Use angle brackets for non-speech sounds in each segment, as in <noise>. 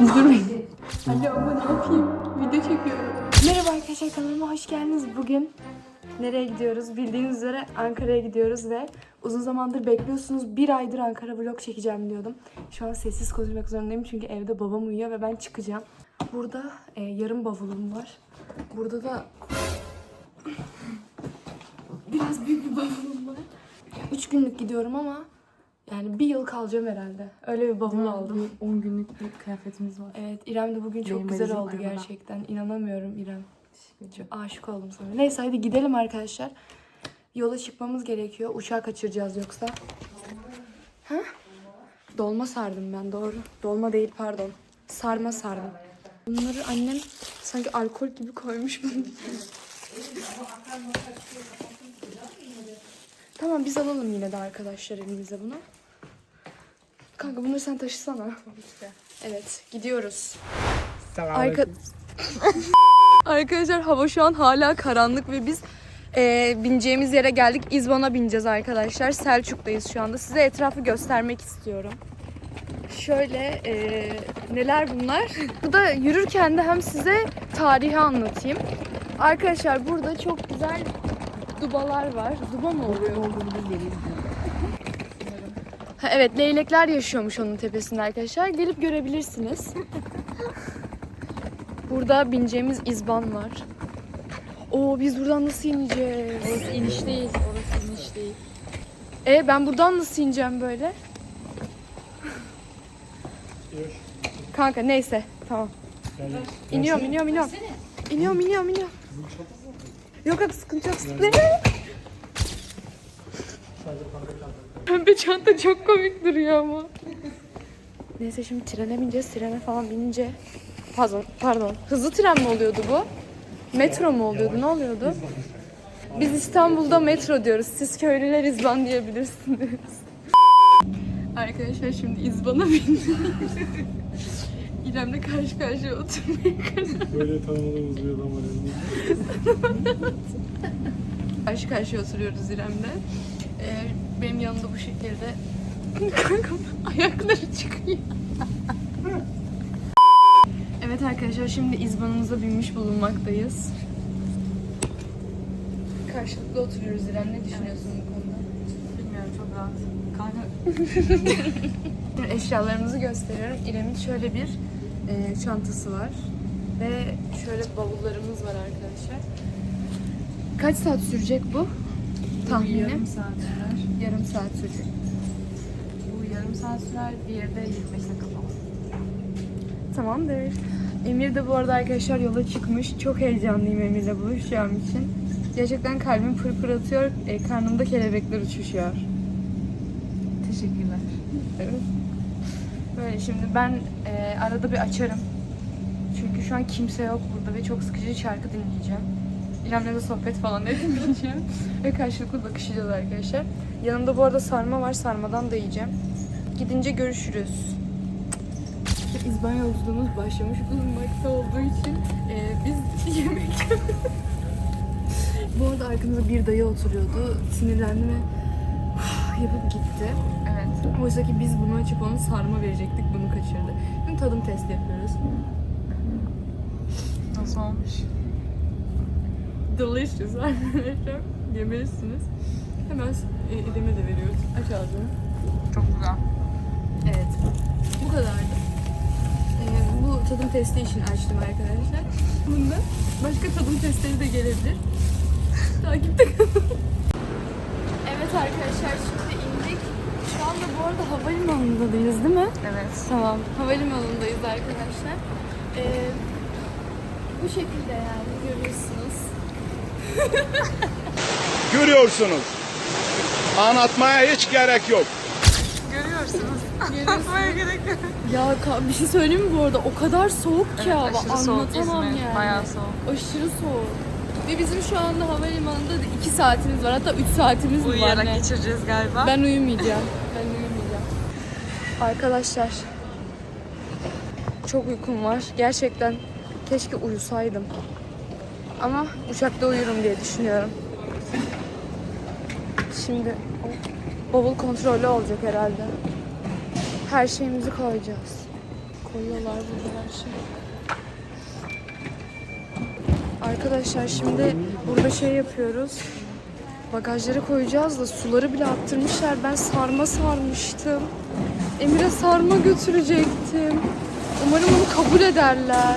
Durmayın. Alo ama ne yapayım? Video çekiyorum. Merhaba arkadaşlar kanalıma hoş geldiniz. Bugün nereye gidiyoruz? Bildiğiniz üzere Ankara'ya gidiyoruz ve uzun zamandır bekliyorsunuz. Bir aydır Ankara vlog çekeceğim diyordum. Şu an sessiz konuşmak zorundayım çünkü evde babam uyuyor ve ben çıkacağım. Burada e, yarım bavulum var. Burada da <laughs> biraz büyük bir bavulum var. Üç günlük gidiyorum ama yani bir yıl kalacağım herhalde. Öyle bir bavul aldım. 10 günlük bir kıyafetimiz var. Evet İrem de bugün çok Benim güzel valizim oldu arabada. gerçekten. İnanamıyorum İrem. Çok aşık oldum sana. Neyse hadi gidelim arkadaşlar. Yola çıkmamız gerekiyor. Uçağı kaçıracağız yoksa. Ha? Dolma sardım ben doğru. Dolma değil pardon. Sarma sardım. Bunları annem sanki alkol gibi koymuş bunu. Tamam biz alalım yine de arkadaşlar elimize bunu. Kanka bunları sen taşısana. Evet gidiyoruz. Arka... <laughs> Arkadaşlar hava şu an hala karanlık ve biz eee, bineceğimiz yere geldik. İzban'a bineceğiz arkadaşlar. Selçuk'tayız şu anda. Size etrafı göstermek istiyorum. Şöyle eee, neler bunlar? <laughs> Burada yürürken de hem size tarihi anlatayım. Arkadaşlar burada çok güzel dubalar var. Duba mı oluyor? Ha, evet leylekler yaşıyormuş onun tepesinde arkadaşlar. Gelip görebilirsiniz. Burada bineceğimiz izban var. Oo biz buradan nasıl ineceğiz? Orası iniş değil. Orası iniş değil. E ben buradan nasıl ineceğim böyle? Kanka neyse tamam. İniyorum iniyorum iniyorum. İniyorum iniyorum iniyorum. Yok yok sıkıntı yok sıkıntı. Pembe çanta çok komik duruyor ama. Neyse şimdi trene bineceğiz. Trene falan binince Pardon, pardon. Hızlı tren mi oluyordu bu? Metro mu oluyordu? Ne oluyordu? Biz İstanbul'da metro diyoruz. Siz köylüler İzban diyebilirsiniz. Arkadaşlar şimdi İzban'a bindik. İrem'le karşı karşıya oturmaya karar Böyle tanımadığımız bir adam var yanımızda. <laughs> Karşı karşıya oturuyoruz İrem'le. Ee, benim yanımda bu şekilde <laughs> Kanka ayakları çıkıyor. <laughs> evet arkadaşlar şimdi izbanımıza binmiş bulunmaktayız. Karşılıklı oturuyoruz İrem. Ne düşünüyorsun bu konuda? Bilmiyorum çok rahat. Kanka eşyalarımızı gösteriyorum. İrem'in şöyle bir e, çantası var. Ve şöyle bavullarımız var arkadaşlar. Kaç saat sürecek bu? Tahmini? yarım saat sürer. Yarım saat sürecek. Bu yarım saat sürer. Diğeri de 25 dakika falan. Tamamdır. Emir de bu arada arkadaşlar yola çıkmış. Çok heyecanlıyım Emir'le buluşacağım için. Gerçekten kalbim pırpır atıyor. E, karnımda kelebekler uçuşuyor. Teşekkürler. Evet. Böyle şimdi ben e, arada bir açarım. Çünkü şu an kimse yok burada ve çok sıkıcı şarkı dinleyeceğim. İrem'le de sohbet falan <laughs> edemeyeceğim. ve karşılıklı bakışacağız arkadaşlar. Yanımda bu arada sarma var. Sarmadan da yiyeceğim. Gidince görüşürüz. İzban yolculuğumuz başlamış bulunmakta olduğu için e, biz <laughs> yemek Bu arada arkamızda bir dayı oturuyordu. Sinirlendi ve yapıp gitti. Evet. Oysa ki biz bunu açıp onu sarma verecektik. Bunu kaçırdı. Şimdi tadım testi yapıyoruz. Nasıl olmuş? Delicious <laughs> arkadaşlar. Yemelisiniz. Hemen e, elime de veriyoruz. Aç ağzını. Çok güzel. Evet. Bu kadardı. E, bu tadım testi için açtım arkadaşlar. Bunda başka tadım testleri de gelebilir. <laughs> Takipte kalın. Evet arkadaşlar şimdi indik. Şu anda bu arada havalimanındayız değil mi? Evet. Tamam. Havalimanındayız arkadaşlar. Ee, bu şekilde yani görüyorsunuz. <laughs> görüyorsunuz. Anlatmaya hiç gerek yok. Görüyorsunuz. <laughs> Görüyorsunuz. gerek yok. ya ka- bir şey söyleyeyim mi bu arada? O kadar soğuk ki hava. aşırı soğuk Anlatamam İzmir. yani. Bayağı soğuk. Aşırı soğuk. Ve bizim şu anda havalimanında 2 saatimiz var. Hatta 3 saatimiz mi var Uyuyarak ne? geçireceğiz galiba. Ben uyumayacağım. Ben uyumayacağım. Arkadaşlar. Çok uykum var. Gerçekten keşke uyusaydım. Ama uçakta uyurum diye düşünüyorum. Şimdi bavul kontrolü olacak herhalde. her şeyimizi koyacağız. Koyuyorlar burada her şeyi. Arkadaşlar şimdi burada şey yapıyoruz. Bagajları koyacağız da suları bile attırmışlar. Ben sarma sarmıştım. Emir'e sarma götürecektim. Umarım onu kabul ederler.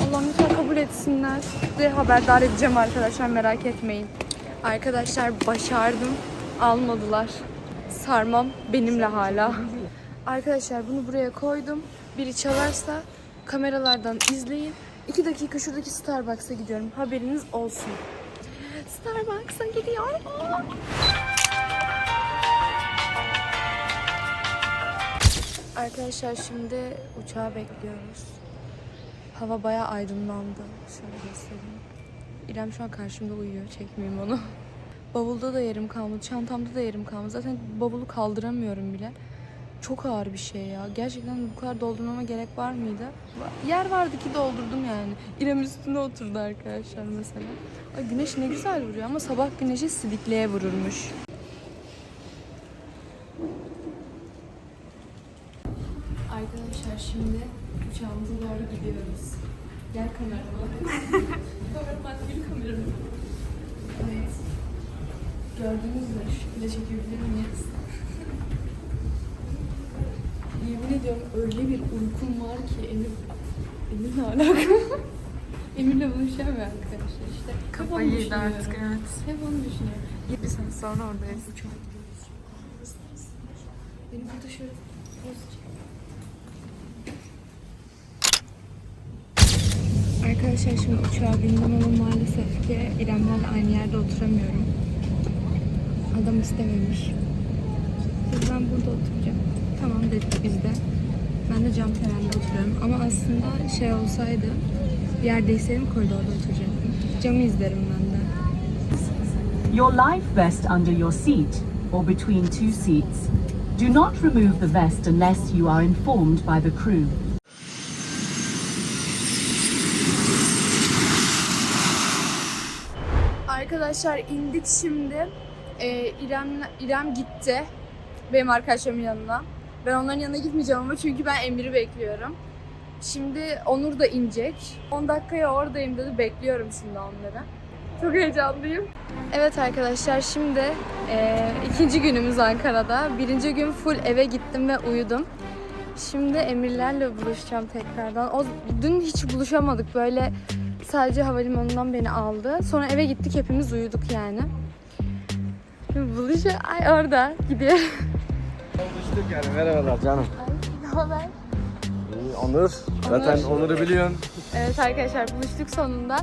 Allah'ım lütfen kabul etsinler. De haberdar edeceğim arkadaşlar merak etmeyin. Arkadaşlar başardım. Almadılar. Sarmam benimle hala. Arkadaşlar bunu buraya koydum. Biri çalarsa kameralardan izleyin. 2 dakika şuradaki Starbucks'a gidiyorum. Haberiniz olsun. Starbucks'a gidiyorum. Arkadaşlar şimdi uçağı bekliyoruz. Hava bayağı aydınlandı. Şöyle göstereyim. İrem şu an karşımda uyuyor. Çekmeyeyim onu. <laughs> Bavulda da yerim kalmadı. Çantamda da yerim kalmadı. Zaten bavulu kaldıramıyorum bile. Çok ağır bir şey ya. Gerçekten bu kadar doldurmama gerek var mıydı? Yer vardı ki doldurdum yani. İrem üstüne oturdu arkadaşlar mesela. Ay güneş ne güzel vuruyor ama sabah güneşi sidikleye vururmuş. Arkadaşlar şimdi uçağımıza doğru gidiyoruz. Gel kameraman. <laughs> kameraman gel kameraman. Evet. Üzere şu şekilde çekebilir miyiz? Ediyorum öyle bir uykum var ki Emir... Emir'le alakalı. <laughs> Emir'le buluşamıyor arkadaşlar işte. Kafamı Ay yedi düşünüyorum. artık evet. Hep onu düşünüyorum. Bir sene sonra oradayız. Beni burada şöyle. Arkadaşlar şimdi uçağa bindim ama maalesef ki İremlerle aynı yerde oturamıyorum. Adam istememiş. Ben burada oturacağım. Tamam dedik biz de. Ben de cam kenarında oturuyorum. Ama aslında şey olsaydı bir yerdeysem koridorda oturacaktım. Camı izlerim ben de. Your life vest under your seat or between two seats. Do not remove the vest unless you are informed by the crew. Arkadaşlar indik şimdi. Ee, İrem, İrem gitti. Benim arkadaşlarımın yanına. Ben onların yanına gitmeyeceğim ama çünkü ben Emir'i bekliyorum. Şimdi Onur da inecek. 10 dakikaya oradayım dedi. Bekliyorum şimdi onları. Çok heyecanlıyım. Evet arkadaşlar şimdi e, ikinci günümüz Ankara'da. Birinci gün full eve gittim ve uyudum. Şimdi Emirlerle buluşacağım tekrardan. O dün hiç buluşamadık böyle sadece havalimanından beni aldı. Sonra eve gittik hepimiz uyuduk yani. Buluşa ay orada gidiyor. <laughs> Buluştuk yani merhabalar canım. ne haber? İyi, Onur. Zaten Onur. Onur'u biliyorsun. Evet arkadaşlar buluştuk sonunda.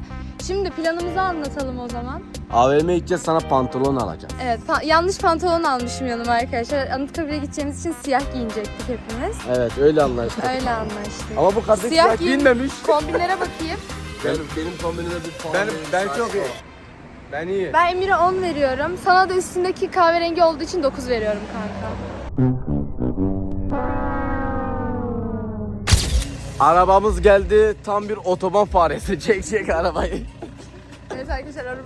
Şimdi planımızı anlatalım o zaman. AVM'ye gideceğiz sana pantolon alacağız. Evet pa- yanlış pantolon almışım yanıma arkadaşlar. Anıtkabir'e gideceğimiz için siyah giyinecektik hepimiz. Evet öyle anlaştık. Öyle anlaştık. Ama bu kadın Siyah siyah giyin- giyinmemiş. Kombinlere bakayım. <laughs> Benim, benim kombinime bir puan Ben, ben çok iyi. Ben iyi. Ben Emir'e 10 veriyorum. Sana da üstündeki kahverengi olduğu için 9 veriyorum kanka. Arabamız geldi. Tam bir otoban faresi. <laughs> Çek çek arabayı. Evet arkadaşlar araba.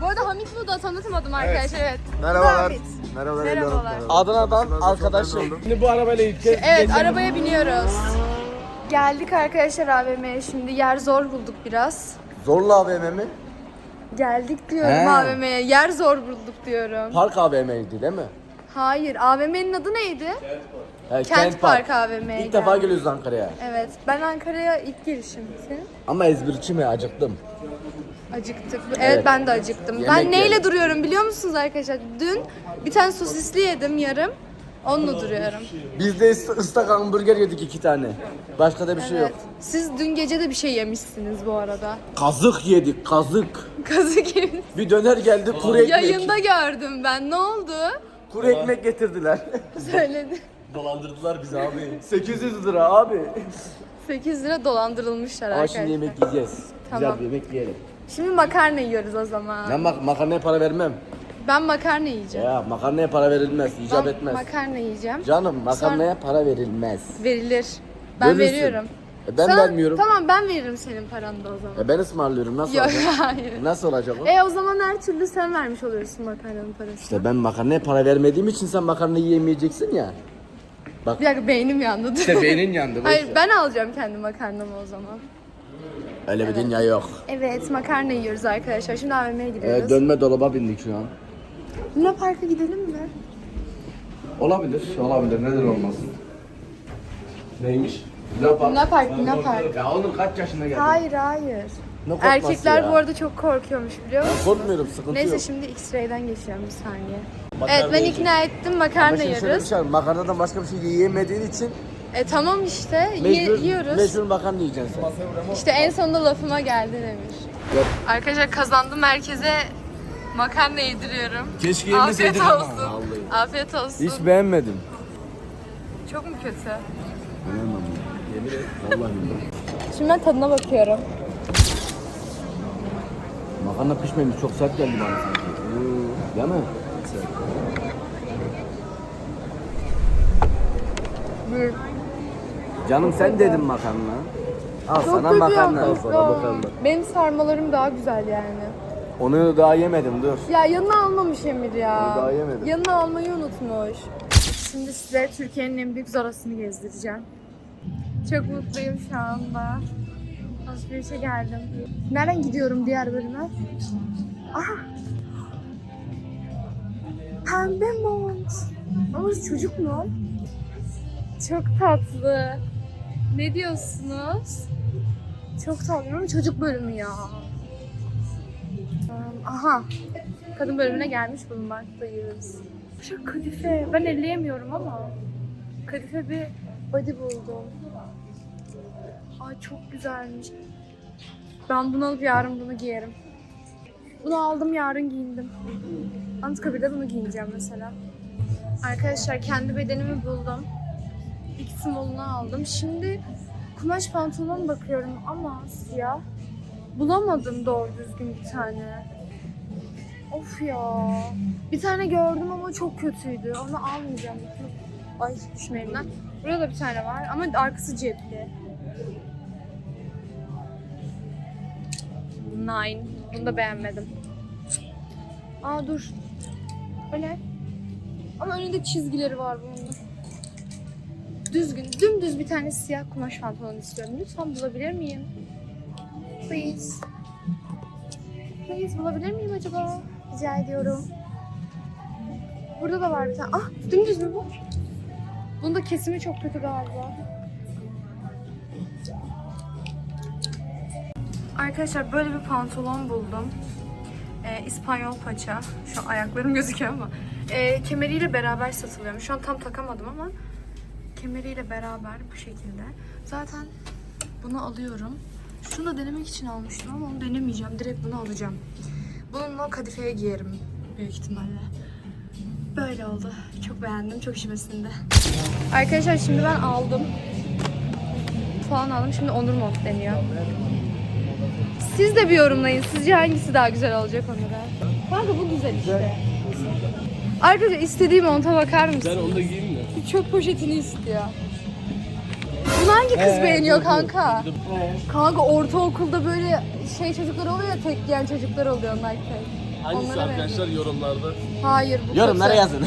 Bu arada Hamit bu da tanıtmadım arkadaşlar evet. Merhabalar. Hamit. Merhabalar. Merhabalar. Adana'dan arkadaşım. Şimdi bu arabayla gideceğiz. Evet arabaya biniyoruz. Geldik arkadaşlar AVM'ye şimdi. Yer zor bulduk biraz. Zorla AVM mi? Geldik diyorum He. AVM'ye. Yer zor bulduk diyorum. Park AVM'ydi değil mi? Hayır AVM'nin adı neydi? He, Kent, Park AVM'ye İlk defa geldik. geliyoruz Ankara'ya. Evet ben Ankara'ya ilk girişim. Senin? Ama ezberçi mi acıktım. Acıktık. Evet, Evet. ben de acıktım. Yemek ben neyle yiyelim. duruyorum biliyor musunuz arkadaşlar? Dün bir tane sosisli yedim yarım. Onunla duruyorum. Biz de ıs- ıslak hamburger yedik iki tane. Başka da bir şey yok. Evet. Siz dün gece de bir şey yemişsiniz bu arada. Kazık yedik kazık. Kazık yemiş. Bir döner geldi kuru ekmek. Yayında gördüm ben. Ne oldu? Kuru ekmek getirdiler. Söyledi. Dolandırdılar bizi abi. <laughs> 800 lira abi. 8 lira dolandırılmışlar Ama arkadaşlar. şimdi yemek yiyeceğiz. Tamam. Güzel bir yemek yiyelim. Şimdi makarna yiyoruz o zaman. Ben mak makarnaya para vermem. Ben makarna yiyeceğim. Ya makarnaya para verilmez, icap Ben etmez. makarna yiyeceğim. Canım makarnaya para verilmez. Verilir. Ben Verirsin. veriyorum. E ben Sen- vermiyorum. Tamam ben veririm senin paranı da o zaman. E ben ısmarlıyorum nasıl Yok olacak? hayır. Nasıl olacak o? E o zaman her türlü sen vermiş oluyorsun makarnanın parasını. İşte ben makarnaya para vermediğim için sen makarna yiyemeyeceksin ya. Bak. Bir dakika beynim yandı. İşte beynin yandı. boş Hayır ver. ben alacağım kendi makarnamı o zaman. Öyle bir dünya yok. Evet makarna yiyoruz arkadaşlar. Şimdi AVM'ye gidiyoruz. Evet, dönme dolaba bindik şu an. Luna Park'a gidelim mi? Olabilir, olabilir. Neden olmasın? Neymiş? Luna Park. Luna Park, Luna Park. Ya oğlum kaç yaşında geldin? Hayır hayır. Ne korkması Erkekler ya? bu arada çok korkuyormuş biliyor musun? Korkmuyorum, sıkıntı Neyse yok. şimdi X-ray'den geçiyorum bir saniye. Evet ben ikna ettim Ama makarna şimdi şöyle bir yiyoruz. şey var, makarnadan başka bir şey yiyemediğin için E tamam işte ye- mecbur, yiyoruz. mecbur makarna yiyeceksin sen. İşte en sonunda lafıma geldi demiş. Yok. Arkadaşlar kazandım merkeze makarna yediriyorum. Keşke Afiyet yemeseydin ama. olsun. Vallahi. Afiyet olsun. Hiç beğenmedim. Çok mu kötü? Beğenmedim. Yemin et. Vallahi billahi. Şimdi ben tadına bakıyorum. Makarna pişmemiş, çok sert geldi bana sanki. Değil mi? Bir. Canım sen dedin makarna. Al Çok sana makarna. Al sana makarna. Benim sarmalarım daha güzel yani. Onu daha yemedim dur. Ya yanına almamış Emir ya. Onu daha yemedim. Yanına almayı unutmuş. Şimdi size Türkiye'nin en büyük Zara'sını gezdireceğim. Çok mutluyum şu anda. Alışverişe geldim. Nereden gidiyorum diğer bölüme? Aha! Pembe mont. Ama çocuk mu? Çok tatlı. Ne diyorsunuz? Çok tatlı ama çocuk bölümü ya. Aha. Kadın bölümüne gelmiş bulunmaktayız. Şu kadife. Ben elleyemiyorum ama. Kadife bir body buldum. Ay çok güzelmiş. Ben bunu alıp yarın bunu giyerim. Bunu aldım yarın giyindim. Anıtkabir'de bunu giyineceğim mesela. Arkadaşlar kendi bedenimi buldum. Small'unu aldım. Şimdi kumaş pantolon bakıyorum ama siyah. Bulamadım doğru düzgün bir tane. Of ya. Bir tane gördüm ama çok kötüydü. Onu almayacağım. Ay düşmeyelim lan. Burada da bir tane var ama arkası cepli. Nine. Bunu da beğenmedim. Aa dur. Ne? Ama önünde çizgileri var bunun. Düzgün, dümdüz bir tane siyah kumaş pantolon istiyorum. Lütfen bulabilir miyim? Please. Please bulabilir miyim acaba? Rica ediyorum. Burada da var bir tane. Ah dümdüz mü bu? Bunun da kesimi çok kötü galiba. Arkadaşlar böyle bir pantolon buldum. Ee, İspanyol paça. Şu ayaklarım gözüküyor ama. Ee, kemeriyle beraber satılıyormuş. Şu an tam takamadım ama kemeriyle beraber bu şekilde. Zaten bunu alıyorum. Şunu da denemek için almıştım ama onu denemeyeceğim. Direkt bunu alacağım. Bununla kadifeye giyerim büyük ihtimalle. Böyle oldu. Çok beğendim. Çok işime sindi. Arkadaşlar şimdi ben aldım. Falan aldım. Şimdi Onur Mont deniyor. Siz de bir yorumlayın. Sizce hangisi daha güzel olacak Onur'a? Kanka bu güzel işte. Arkadaşlar istediği monta bakar mısın? onu da giyeyim? Çöp poşetini istiyor. Bunu hangi kız beğeniyor kanka? Kanka ortaokulda böyle şey çocuklar oluyor ya tek giyen çocuklar oluyor onlar tek. Onlara beğeniyor. yorumlarda? Hayır bu Yorumlara kötü. yazın.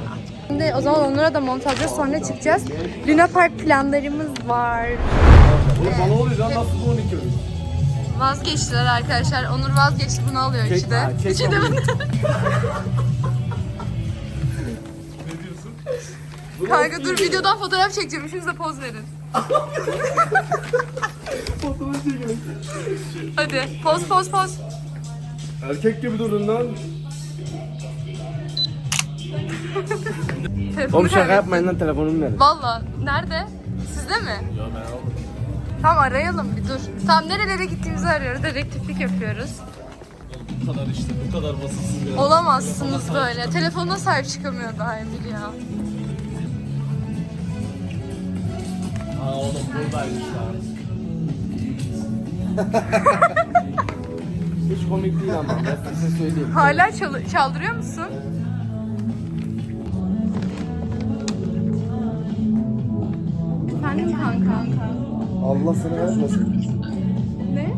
<laughs> Şimdi o zaman onlara da alacağız sonra çıkacağız. Luna Park planlarımız var. Bana oluyor lan nasıl 12 Vazgeçtiler arkadaşlar. Onur vazgeçti bunu alıyor Kek- işte. ha, kek İçi de alıyor. <laughs> Kanka dur videodan fotoğraf çekeceğim. Üçünüz de poz verin. Hadi poz poz poz. Erkek gibi durun lan. Telefonu Oğlum şaka kaybettim. yapmayın lan telefonum nerede? Valla nerede? Sizde mi? Yok ben almadım. Tamam arayalım bir dur. Tamam nerelere gittiğimizi arıyoruz. Dedektiflik yapıyoruz. Bu kadar işte bu kadar basitsiniz ya. Olamazsınız böyle. Telefonuna sahip çıkamıyor daha Emir ya. Aa oğlum buradaymış lan. <laughs> Hiç komik değil ama ben size söyleyeyim. Hala çal- çaldırıyor musun? Efendim kanka. Allah seni vermesin. Ne?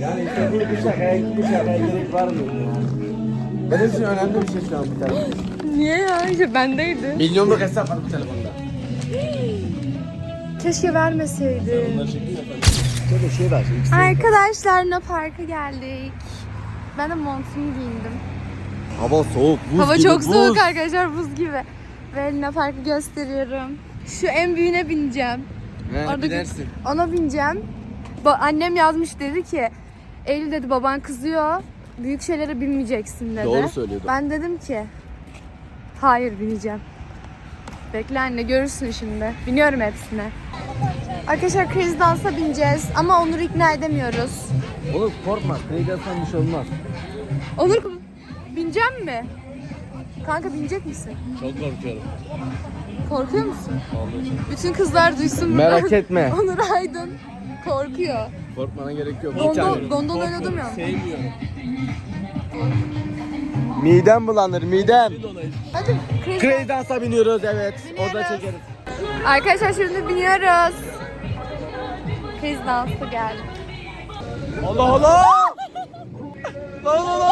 Yani işte bu bir şakaya, bir şakaya gerek var mı? Benim için önemli bir şey şu an bu telefon. Niye ya? İşte bendeydi. Milyonluk hesap var bu telefonda. <gasps> Keşke vermeseydi. Şöyle şey var. Arkadaşlar Luna Park'a geldik. Ben de montumu giyindim. Hava soğuk, buz Hava gibi, çok buz. soğuk arkadaşlar buz gibi. Ve Luna Park'ı gösteriyorum. Şu en büyüğüne bineceğim. He, Orada binersin. Ona bineceğim. Ba- annem yazmış dedi ki Eylül dedi baban kızıyor. Büyük şeylere binmeyeceksin dedi. Doğru söylüyordu. Ben dedim ki hayır bineceğim. Bekle anne görürsün şimdi. Biniyorum hepsine. Arkadaşlar kriz dansa bineceğiz ama Onur'u ikna edemiyoruz. Oğlum korkma, kıyıdan bir şey olmaz. Onur bineceğim mi? Kanka binecek misin? Çok korkuyorum. Korkuyor musun? Vallahi. Bütün kızlar duysun Merak etme. <laughs> Onur Aydın korkuyor. Korkmana gerek yok. Gondol, gondol oynadım ya. Sevmiyorum. Midem bulanır, midem. Hadi Crazy Dance'a biniyoruz evet. Orada Biniyoruz. çekeriz. Arkadaşlar şimdi biniyoruz. Kriz dansı geldi. Allah Allah! <laughs> Lan lan!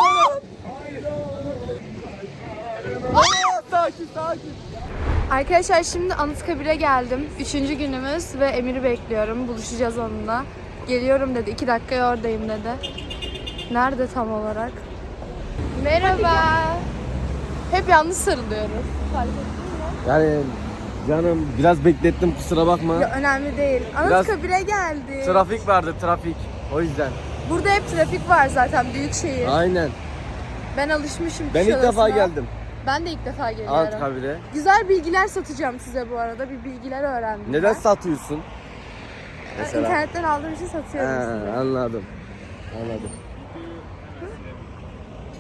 Aa, sakin sakin. Arkadaşlar şimdi Anıtkabir'e geldim. Üçüncü günümüz ve Emir'i bekliyorum. Buluşacağız onunla. Geliyorum dedi. iki dakikaya oradayım dedi. Nerede tam olarak? Merhaba. Hep yanlış sarılıyoruz. Yani canım biraz beklettim kusura bakma. Ya önemli değil. Anıtkabir'e geldi. Trafik vardı trafik. O yüzden. Burada hep trafik var zaten büyük şehir. Aynen. Ben alışmışım. Ben ilk defa geldim. Ben de ilk defa geliyorum. Anıtkabir'e. Güzel bilgiler satacağım size bu arada. Bir bilgiler öğrendim. Neden ben. satıyorsun? Ben Mesela. İnternetten aldığım için satıyorum size. anladım. Anladım.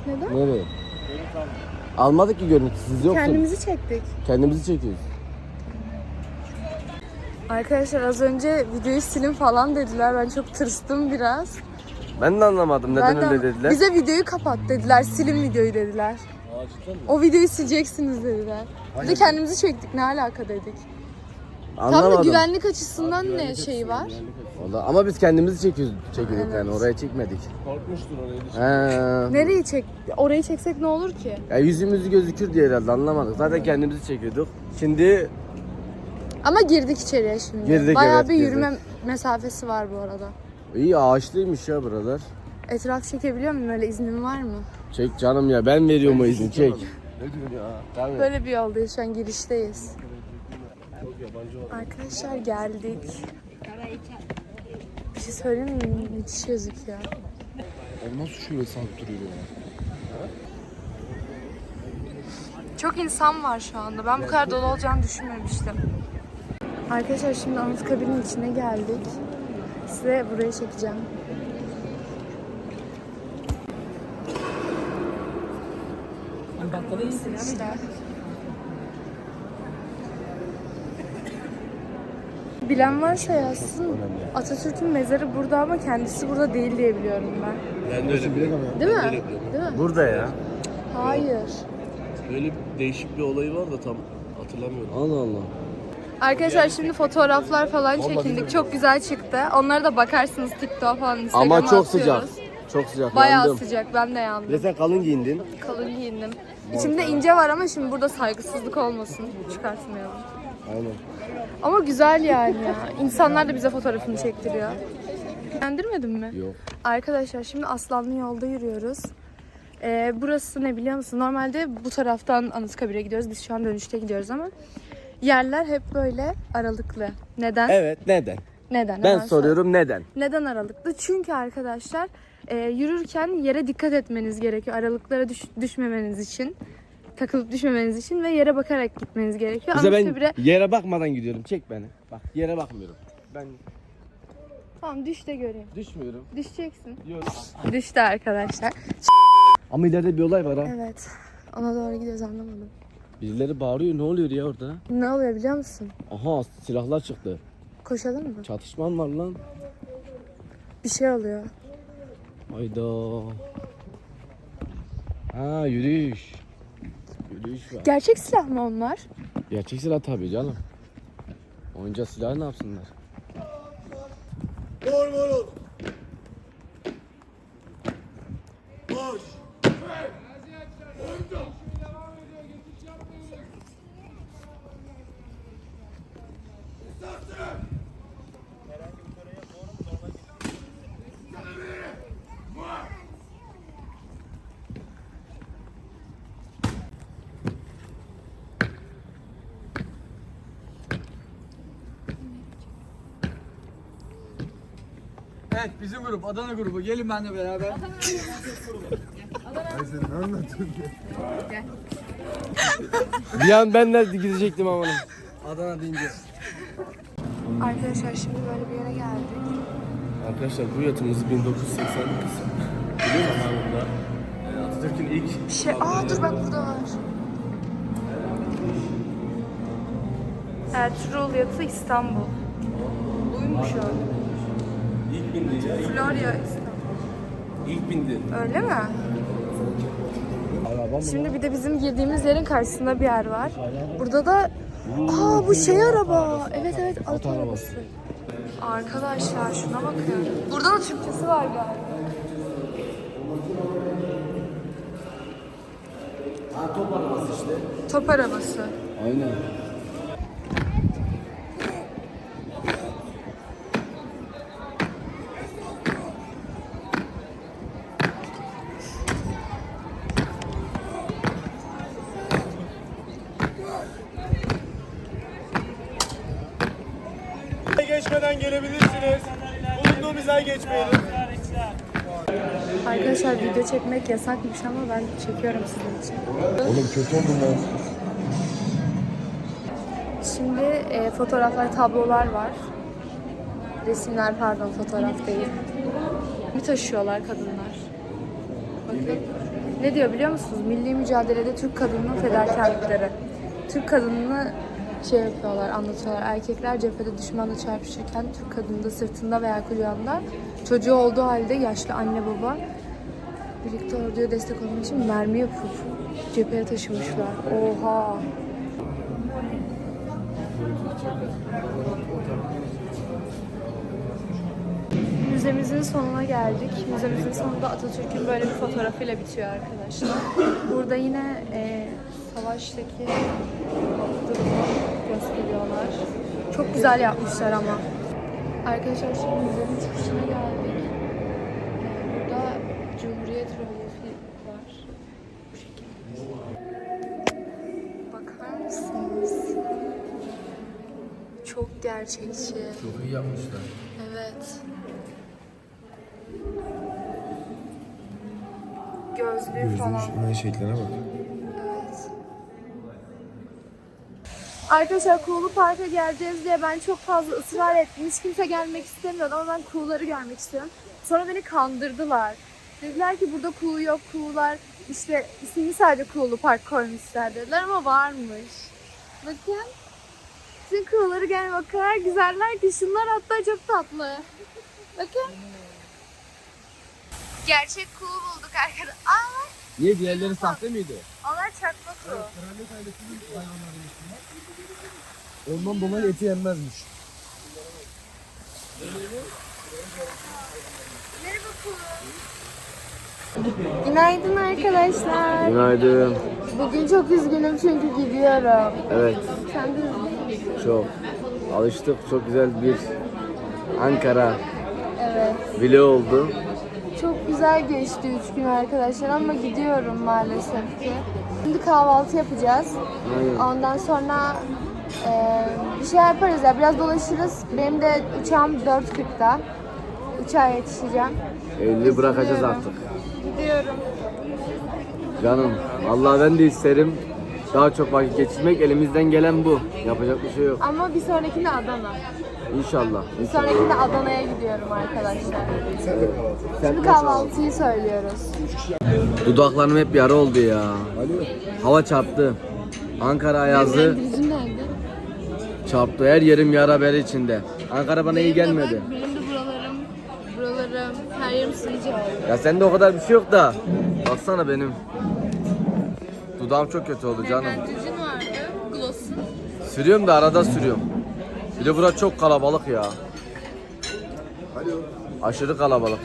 Neden? Nereye? Almadık ki görüntü siz yoksunuz. Kendimizi çektik. Kendimizi çekiyoruz. Arkadaşlar az önce videoyu silin falan dediler. Ben çok tırstım biraz. Ben de anlamadım neden Ben de- öyle dediler. Bize videoyu kapat dediler. Silin videoyu dediler. O videoyu sileceksiniz dediler. Biz de kendimizi çektik. Ne alaka dedik. Tam da Anlamadım. güvenlik açısından ne şeyi var? Vallahi ama biz kendimizi çekiyoruz, çekiyorduk yani oraya çekmedik. Korkmuştur orayı. Nereyi çek? Orayı çeksek ne olur ki? Ya yüzümüzü gözükür diye herhalde anlamadık. Zaten kendimizi çekiyorduk. Şimdi Ama girdik içeriye şimdi. Girdik, Bayağı evet, bir girdik. yürüme mesafesi var bu arada. iyi ağaçlıymış ya buralar. Etraf çekebiliyor muyum? Öyle iznin var mı? Çek canım ya ben veriyorum o izni çek. Ne diyorsun ya? Tabii. Böyle bir yoldayız şu an girişteyiz. Arkadaşlar geldik. Bir şey söyleyeyim mi? Müthiş gözüküyor. Nasıl şöyle sabit duruyor ya? Çok insan var şu anda. Ben bu kadar dolu olacağını düşünmemiştim. Arkadaşlar şimdi Anıtkabir'in içine geldik. Size burayı çekeceğim. İşte. Bilen varsa yazsın. Atatürk'ün mezarı burada ama kendisi burada değil diye biliyorum ben. Ben de öyle biliyorum. Değil mi? öyle biliyorum. Değil mi? Burada ya. Hayır. Böyle bir değişik bir olayı var da tam hatırlamıyorum. Allah Allah. Arkadaşlar şimdi fotoğraflar falan çekindik. Çok güzel çıktı. Onlara da bakarsınız TikTok falan Instagram'a Ama çok sıcak. atıyoruz. Çok sıcak. Bayağı yandım. sıcak. Ben de yandım. sen kalın giyindin. Kalın giyindim. İçimde ince var ama şimdi burada saygısızlık olmasın. Çıkartmayalım. Aynen. Ama güzel yani ya. İnsanlar da bize fotoğrafını çektiriyor. Beğendirmedin mi? Yok. Arkadaşlar şimdi Aslanlı yolda yürüyoruz. Ee, burası ne biliyor musun? Normalde bu taraftan Anıtkabir'e gidiyoruz. Biz şu an dönüşte gidiyoruz ama yerler hep böyle aralıklı. Neden? Evet neden? Neden? Ben Hemen sor. soruyorum neden? Neden aralıklı? Çünkü arkadaşlar e, yürürken yere dikkat etmeniz gerekiyor. Aralıklara düş- düşmemeniz için. Takılıp düşmemeniz için ve yere bakarak gitmeniz gerekiyor. Bize ben Anıtkabir'e yere bakmadan gidiyorum. Çek beni. Bak yere bakmıyorum. Ben tamam düş de göreyim. düşmüyorum. Düşeceksin. Yok. Düştü arkadaşlar. Ama ileride bir olay var ha. Evet. Ona doğru gidiyoruz anlamadım. Birileri bağırıyor. Ne oluyor ya orada? Ne oluyor biliyor musun? Aha silahlar çıktı. Koşalım mı? Çatışman var lan. Bir şey oluyor. Hayda. Ha yürüyüş. Var. Gerçek silah mı onlar? Gerçek silah tabii canım. Oyuncak silahı ne yapsınlar? Evet bizim grup Adana grubu. Gelin benimle beraber. Bir an ben de gidecektim ama. Adana deyince. Arkadaşlar şimdi böyle bir yere geldik. Arkadaşlar bu yatımız 1980 kısım. Biliyor musunuz burada? e, Atatürk'ün ilk Şey, aa dur bak burada var. Ertuğrul yatı İstanbul. Buymuş o. ilk bindi ya. ilk- Florya. İlk bindi. Öyle mi? Şimdi bir de bizim girdiğimiz yerin karşısında bir yer var. Burada da Aa bu şey araba. Evet evet at arabası. Arkadaşlar şuna bakın. Burada da Türkçesi var galiba. top arabası işte. Top arabası. Aynen. Geçmeden gelebilirsiniz. Bulunduğumuz ay geçmeyelim. Arkadaşlar video çekmek yasakmış ama ben çekiyorum sizin için. Oğlum kötü oldum ben. Şimdi e, fotoğraflar, tablolar var. Resimler pardon, fotoğraf değil. Bir taşıyorlar kadınlar. Bakın. Ne diyor biliyor musunuz? Milli mücadelede Türk kadınının fedakarlıkları. Türk kadınını şey yapıyorlar, anlatıyorlar. Erkekler cephede düşmanla çarpışırken Türk kadını da sırtında veya kucağında çocuğu olduğu halde yaşlı anne baba birlikte orduya destek olmak için mermi yapıp cepheye taşımışlar. Oha! Müzemizin sonuna geldik. Müzemizin sonunda Atatürk'ün böyle bir fotoğrafıyla bitiyor arkadaşlar. Burada yine e, savaştaki durumu gösteriyorlar. Çok güzel yapmışlar ama. Arkadaşlar şimdi müzenin çıkışına geldik. Burada Cumhuriyet rölyefi var. Bu şekilde. Bakar mısınız? Çok gerçekçi. Çok iyi yapmışlar. Evet. Gözlüğü falan. Şunun şekline bak. Arkadaşlar Kuğulu Park'a geleceğiz diye ben çok fazla ısrar ettim. Hiç kimse gelmek istemiyordu ama ben kuğuları görmek istiyorum. Sonra beni kandırdılar. Dediler ki burada kuğu yok, kuğular işte ismini sadece Kuğulu Park koymuşlar dediler ama varmış. Bakın. Bütün kuğuları gel o kadar güzeller ki şunlar hatta çok tatlı. Bakın. Gerçek kuğu bulduk arkadaşlar. Aa, Niye diğerleri sahte miydi? onlar çakma kuğu. Ondan dolayı eti yenmezmiş. Günaydın arkadaşlar. Günaydın. Bugün çok üzgünüm çünkü gidiyorum. Evet Sen de üzgün çok. Alıştık çok güzel bir Ankara Evet. vlog oldu. Çok güzel geçti üç gün arkadaşlar ama gidiyorum maalesef ki. Şimdi kahvaltı yapacağız. Aynen. Ondan sonra eee, bir şey yaparız ya biraz dolaşırız. Benim de uçağım 4.40'da. Uçağa yetişeceğim. Evliliği bırakacağız Gidiyorum. artık. Gidiyorum. Canım Allah ben de isterim. Daha çok vakit geçirmek elimizden gelen bu. Yapacak bir şey yok. Ama bir sonrakinde Adana. İnşallah. Bir sonrakinde Adana'ya gidiyorum arkadaşlar. Şimdi kahvaltıyı söylüyoruz. Dudaklarım hep yara oldu ya. Hava çarptı. Ankara ayazı? Çarptı. Her yerim yara bere içinde. Ankara bana iyi Benim de gelmedi. bak, Benim de buralarım, buralarım, her yerim sıcak. Ya sende o kadar bir şey yok da. Baksana benim. Dudağım çok kötü oldu canım. Nemlendiricin vardı, gloss'un. Sürüyorum da arada sürüyorum. Bir de bura çok kalabalık ya. Aşırı kalabalık.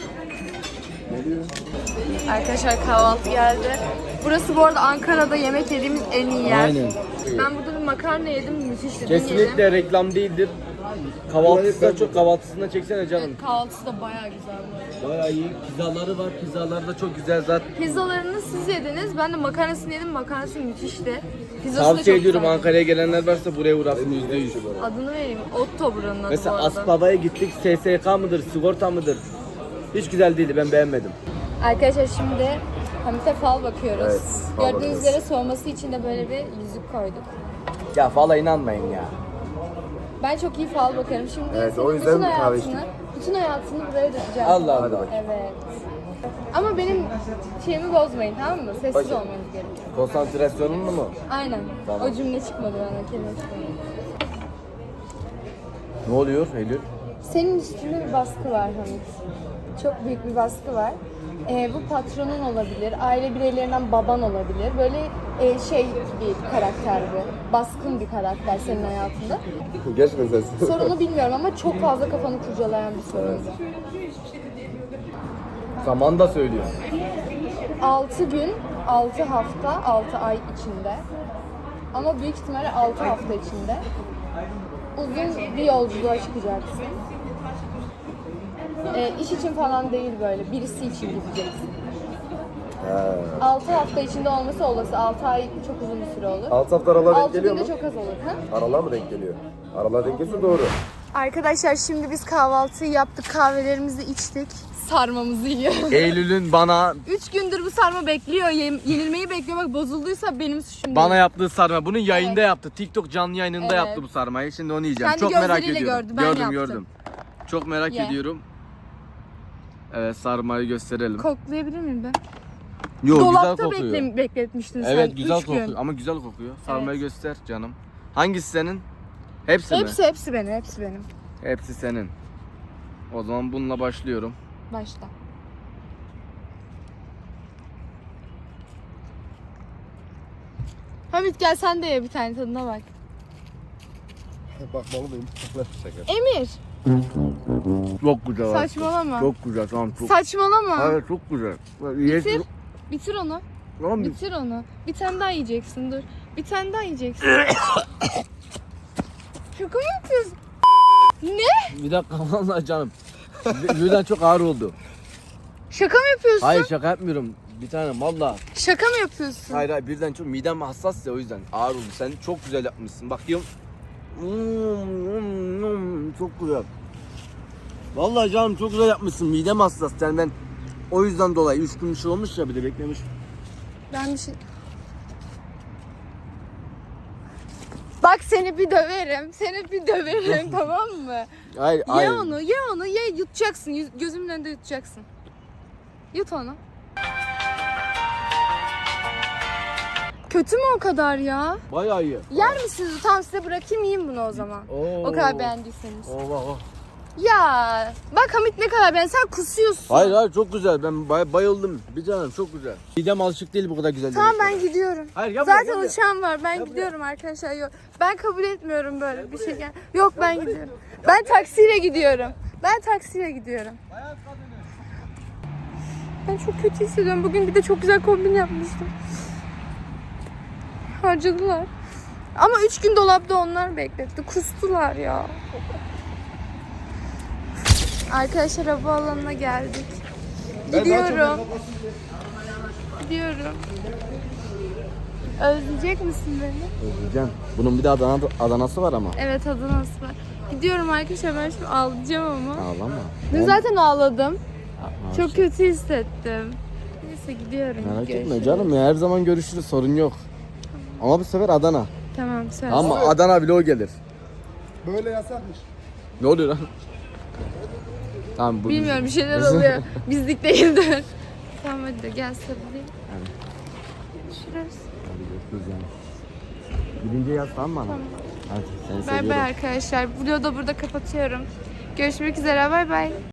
Arkadaşlar kahvaltı geldi. Burası bu arada Ankara'da yemek yediğimiz en iyi yer. Aynen. Ben burada bir makarna yedim, müthişti. Dün yedim. Kesinlikle reklam değildir. Kahvaltısı da çok kahvaltısında çeksene canım. Evet, kahvaltısı da bayağı güzel bu arada. Bayağı iyi. Pizzaları var. Pizzaları da çok güzel zaten. Pizzalarını siz yediniz. Ben de makarnasını yedim. Makarnası müthişti. Pizzası da Tavsiye çok ediyorum. Ankara'ya gelenler varsa buraya uğrasın yüzde yüz. Adını vereyim. Otto buranın adı bu Mesela arada. Aspava'ya gittik. SSK mıdır? Sigorta mıdır? Hiç güzel değildi ben beğenmedim. Arkadaşlar şimdi Hamit'e fal bakıyoruz. Evet, fal Gördüğünüz bakıyoruz. üzere soğuması için de böyle bir yüzük koyduk. Ya fala inanmayın ya. Ben çok iyi fal bakarım. Şimdi Evet, senin o yüzden bütün kahve hayatını, bütün hayatını buraya dökeceğim. Allah Allah. Evet. Ama benim şeyimi bozmayın tamam mı? Sessiz Hocam. olmanız gerekiyor. Konsantrasyonun mu? Aynen. Tamam. O cümle çıkmadı bana, kelime çıkmadı. Ne oluyor Eylül? Senin üstünde bir baskı var Hamit. Çok büyük bir baskı var. Ee, bu patronun olabilir, aile bireylerinden baban olabilir. Böyle e, şey bir karakter bu. Baskın bir karakter senin hayatında. Geçme ses. Sorunu bilmiyorum ama çok fazla kafanı kurcalayan bir sorun bu. Zaman da söylüyor. 6 gün, 6 hafta, 6 ay içinde. Ama büyük ihtimalle 6 hafta içinde uzun bir yolculuğa çıkacaksın. Ee, iş için falan değil böyle, birisi için gideceksin. 6 hafta içinde olması olası, 6 ay çok uzun bir süre olur. 6 hafta aralar 6 günde çok az olur. Ha? Aralar mı denk geliyor? Aralar denk geliyorsa doğru. Arkadaşlar şimdi biz kahvaltıyı yaptık, kahvelerimizi içtik. Sarmamızı yiyoruz. <laughs> Eylül'ün bana 3 gündür bu sarma bekliyor, yem- yenilmeyi bekliyor. Bak bozulduysa benim suçum bana değil. yaptığı sarma. Bunu yayında Evet. yaptı. TikTok canlı yayınında Evet. yaptı bu sarmayı. Şimdi onu yiyeceğim. Kendi Çok merak gözleriyle ediyorum. gördü, ben gördüm yaptım. gördüm. Çok merak Ye. ediyorum. Evet sarmayı gösterelim. Koklayabilir miyim ben? Yo güzel Dolapta kokuyor. bekle, bekletmiştin sen. Evet güzel Üç gün. kokuyor ama güzel kokuyor. Sarmayı göster canım. Hangisi senin? Hepsi, mi? Hepsi hepsi benim, hepsi benim. Hepsi senin. O zaman bununla başlıyorum. Başla. Hamit gel sen de ye bir tane tadına bak. Bakmalı mıyım? Emir Çok güzel. saçmalama. Çok güzel tamam çok. Saçmalama. Evet çok güzel. Bitir. Bitir onu. Tamam, bir- Bitir onu. Bir tane daha yiyeceksin dur. Bir tane daha yiyeceksin. Şaka mı yapıyorsun? Ne? Bir dakika vallahi canım. Bir- Birden çok ağır oldu. Şaka mı yapıyorsun? Hayır şaka yapmıyorum. Bir tane valla. Şaka mı yapıyorsun? Hayır hayır birden çok midem hassas ya o yüzden ağır oldu. Sen çok güzel yapmışsın. Bakıyorum. Mm, mm, Çok güzel. Vallahi canım çok güzel yapmışsın. Midem hassas. Yani ben o yüzden dolayı 3 gün bir şey olmuş ya bir de beklemiş. Ben bir şey... Bak seni bir döverim. Seni bir döverim <laughs> tamam mı? Hayır Ye hayır. onu, ye onu, ye yutacaksın. Yüz- Gözümün önünde yutacaksın. Yut onu. Kötü mü o kadar ya? Bayağı iyi. Yer misiniz? Tamam size bırakayım yiyin bunu o zaman. Oo. O kadar beğendiyseniz. Oo, bak, bak. Ya bak Hamit ne kadar beğen. Sen kusuyorsun. Hayır hayır çok güzel. Ben bay- bayıldım. Bir canım çok güzel. Midem alışık değil bu kadar güzel. Tamam yemeklere. ben gidiyorum. Hayır gel buraya, gel Zaten buraya. uçağım var. Ben gidiyorum arkadaşlar. Yok. Ben kabul etmiyorum böyle bir şey. Gel- Yok ben gidiyorum. Ben taksiyle gidiyorum. Ben taksiyle gidiyorum. Ben çok kötü hissediyorum. Bugün bir de çok güzel kombin yapmıştım. Harcadılar. Ama üç gün dolapta onlar bekletti. Kustular ya. Arkadaşlar havaalanına geldik. Gidiyorum. Gidiyorum. Özleyecek misin beni? Özleyeceğim. Bunun bir de Adana, Adanası var ama. Evet Adana'sı var. Gidiyorum arkadaşlar ben şimdi ağlayacağım ama. Ağlama. Dün zaten ağladım. Çok kötü hissettim. Neyse gidiyorum. Merak etme Görüşürüz. canım ya her zaman görüşürüz sorun yok. Ama bu sefer Adana. Tamam söz. Ama Adana vlog gelir. Böyle yasakmış. Ne oluyor lan? Tamam bu Bilmiyorum bir şeyler oluyor. <laughs> Bizlik değildir. tamam hadi de gel sarılayım. Görüşürüz. Gidince yaz tamam mı? Tamam. Hadi seni Bay seviyorum. bay arkadaşlar. Vlogu da burada kapatıyorum. Görüşmek üzere bay bay.